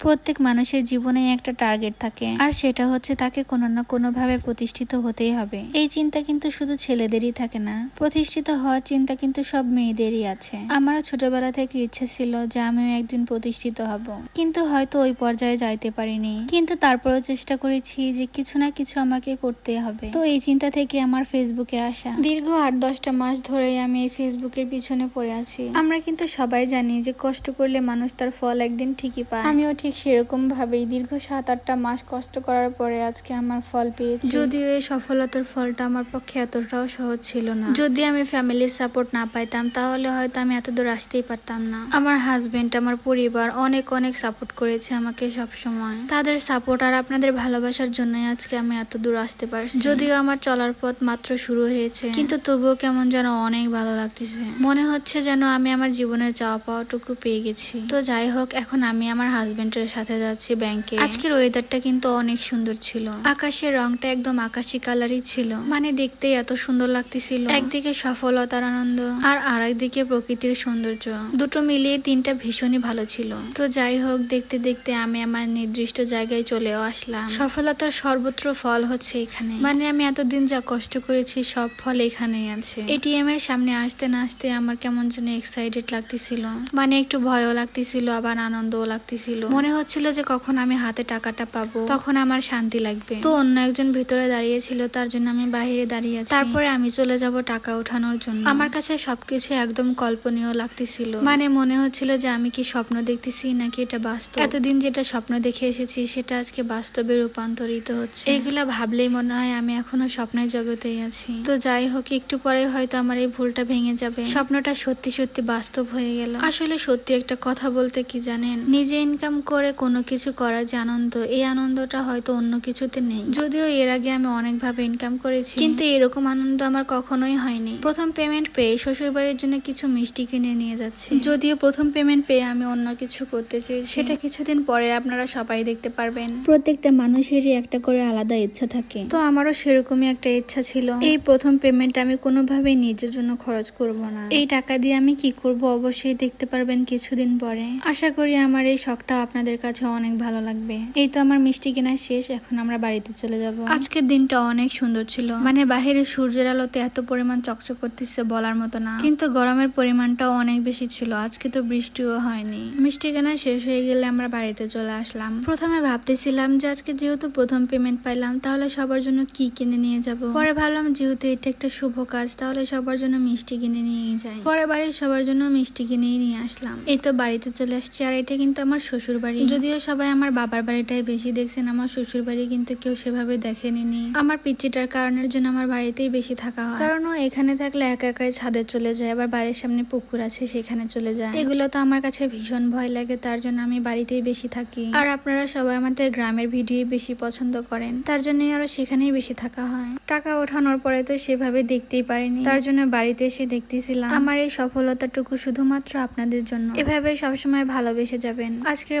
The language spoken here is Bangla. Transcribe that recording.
প্রত্যেক মানুষের জীবনে একটা টার্গেট থাকে। আর সেটা হচ্ছে তাকে কোনো না কোনো ভাবে প্রতিষ্ঠিত হতেই হবে। এই চিন্তা কিন্তু শুধু ছেলেদেরই থাকে না। প্রতিষ্ঠিত হওয়ার চিন্তা কিন্তু সব মেয়েদেরই আছে। আমারও ছোটবেলা থেকে ইচ্ছে ছিল যে আমিও একদিন প্রতিষ্ঠিত হব। কিন্তু হয়তো ওই পর্যায়ে যাইতে পারিনি। কিন্তু তারপরেও চেষ্টা করেছি যে কিছু না কিছু আমাকে করতে হবে। তো এই চিন্তা থেকে আমার ফেসবুকে আসা। দীর্ঘ আট দশটা মাস ধরেই আমি এই ফেসবুকের পিছনে পড়ে আছি। আমরা কিন্তু সবাই জানি যে কষ্ট করলে মানুষ তার ফল একদিন ঠিকই পায়। আমিও ঠিক সেরকম ভাবেই দীর্ঘ সাত আটটা মাস কষ্ট করার পরে আজকে আমার ফল পেয়েছি। যদিও এই সফলতার ফলটা আমার পক্ষে এতটাও সহজ ছিল না। যদি আমি ফ্যামিলির সাপোর্ট না পাইতাম, তাহলে হয়তো আমি এত দূর আসতেই পারতাম না। আমার হাজবেন্ড, আমার পরিবার অনেক অনেক সাপোর্ট করেছে আমাকে সব সময় তাদের সাপোর্ট আর আপনাদের ভালোবাসার জন্যই আজকে আমি এত দূর আসতে পারছি। যদিও আমার চলার পথ মাত্র শুরু হয়েছে, কিন্তু তবুও কেমন যেন অনেক ভালো লাগতেছে। মনে হচ্ছে যেন আমি আমার জীবনের চাওয়া পাওয়াটুকু পেয়ে গেছি। তো যাই হোক, এখন আমি আমার হাজবেন্ডের সাথে যাচ্ছি ব্যাংকে। আজকের ওয়েদারটা কিন্তু অনেক সুন্দর ছিল। আকাশের রংটা একদম আকাশি কালারই ছিল। মানে দেখতেই এত সুন্দর লাগতেছিল। একদিকে সফলতার আনন্দ আর আরেকদিকে প্রকৃতির সৌন্দর্য। দুটো মিলিয়ে তিনটা ভীষণই ভালো ছিল। তো যাই হোক দেখতে দেখতে আমি আমার নির্দিষ্ট জায়গায় চলেও আসলাম। সফলতার সর্বত্র ফল হচ্ছে এখানে। মানে আমি এতদিন যা কষ্ট করেছি সব ফল এখানেই আছে। এটিএম এর সামনে আসতে না আসতে আমার কেমন যেন এক্সাইটেড লাগতেছিল। মানে একটু ভয়ও লাগতেছিল আবার আনন্দও লাগতেছিল। মনে হচ্ছিল যে কখন আমি হাতে টাকাটা পাবো তখন আমার শান্তি লাগবে। তো অন্য একজন ভিতরে দাঁড়িয়ে ছিল তার জন্য আমি বাইরে দাঁড়িয়ে আছি তারপরে আমি চলে যাব টাকা ওঠানোর জন্য। আমার কাছে সবকিছু একদম কল্পনীয় লাগতেছিল। মানে মনে হচ্ছিল যে আমি কি স্বপ্ন দেখতেছি নাকি এটা বাস্তব? এতদিন যেটা স্বপ্ন দেখে এসেছি সেটা আজকে বাস্তবে রূপান্তরিত হচ্ছে। এগুলা ভাবলেই মনে হয় আমি এখনও স্বপ্নের জগতেই আছি। তো যাই হোক একটু পরে হয়তো আমার এই ভুলটা ভেঙে যাবে। স্বপ্নটা সত্যি সত্যি বাস্তব হয়ে গেল। আসলে সত্যি একটা কথা বলতে কি জানেন? নিজে ইনকাম করে কোনো কিছু করার যে আনন্দ এই আনন্দটা হয়তো অন্য কিছুতে নেই। যদিও এর আগে আমি অনেকভাবে ইনকাম করেছি কিন্তু এরকম আনন্দ আমার কখনোই হয়নি। প্রথম পেমেন্ট পেয়ে শ্বশুরবাড়ির জন্য কিছু মিষ্টি কিনে নিয়ে যাচ্ছি। যদিও প্রথম পেমেন্ট পেয়ে আমি অন্য কিছু করতে চেয়েছি। সেটা কিছুদিন পরে আপনারা সবাই দেখতে পারবেন। প্রত্যেকটা মানুষেরই একটা করে আলাদা ইচ্ছা থাকে। তো আমারও সেরকমই একটা ইচ্ছা ছিল। এই প্রথম পেমেন্ট আমি কোনোভাবেই নিজের জন্য খরচ করব না। এই টাকা দিয়ে আমি কি করব অবশ্যই দেখতে পারবেন কিছুদিন পরে। আশা করি আমার এই শখটা আপনাদের কাছে অনেক ভালো লাগবে। এই তো আমার মিষ্টি কেনা শেষ, এখন আমরা বাড়িতে চলে যাব। আজকের দিনটা অনেক সুন্দর ছিল। মানে বাহিরে সূর্যের আলোতে এত পরিমাণ চকচক করতেছে বলার মতো না। কিন্তু গরমের পরিমাণটাও অনেক বেশি ছিল। আজকে তো বৃষ্টিও হয়নি। মিষ্টি কেনা শেষ হয়ে গেলে আমরা বাড়িতে চলে আসলাম। প্রথমে ভাবতেছিলাম যে আজকে যেহেতু প্রথম পেমেন্ট পাইলাম, তাহলে সবার জন্য কি কিনে নিয়ে যাব? পরে ভাবলাম যেহেতু এটা একটা শুভ কাজ, তাহলে সবার জন্য মিষ্টি কিনে নিয়েই যাই। পরে বাড়ির সবার জন্য মিষ্টি কিনেই নিয়ে আসলাম। এই তো বাড়িতে চলে আসছি, আর এটা কিন্তু আমার শ্বশুর বাড়ি যদিও সবাই আমার বাবার বাড়িটাই বেশি দেখছেন, আমার শ্বশুর বাড়ি কিন্তু কেউ সেভাবে দেখেনি। আমার পিচ্চিটার কারণের জন্য আমার বাড়িতেই বেশি থাকা হয়। কারণ ও এখানে থাকলে একা একাই ছাদে চলে যায়, আবার বাড়ির সামনে পুকুর আছে, সেখানে চলে যায়। এগুলো তো আমার কাছে ভীষণ ভয় লাগে, তার জন্য আমি বাড়িতেই বেশি থাকি। আর আপনারা সবাই আমাদের গ্রামের ভিডিও বেশি পছন্দ করেন, তার জন্যই আরও সেখানেই বেশি থাকা হয়। টাকা ওঠানোর পরে তো সেভাবে দেখতেই পারিনি, তার জন্য বাড়িতে এসে দেখতেছিলাম। আমার এই সফলতাটুকু শুধুমাত্র আপনাদের জন্য। এভাবে সবসময় ভালোবেসে যাবেন। আজকের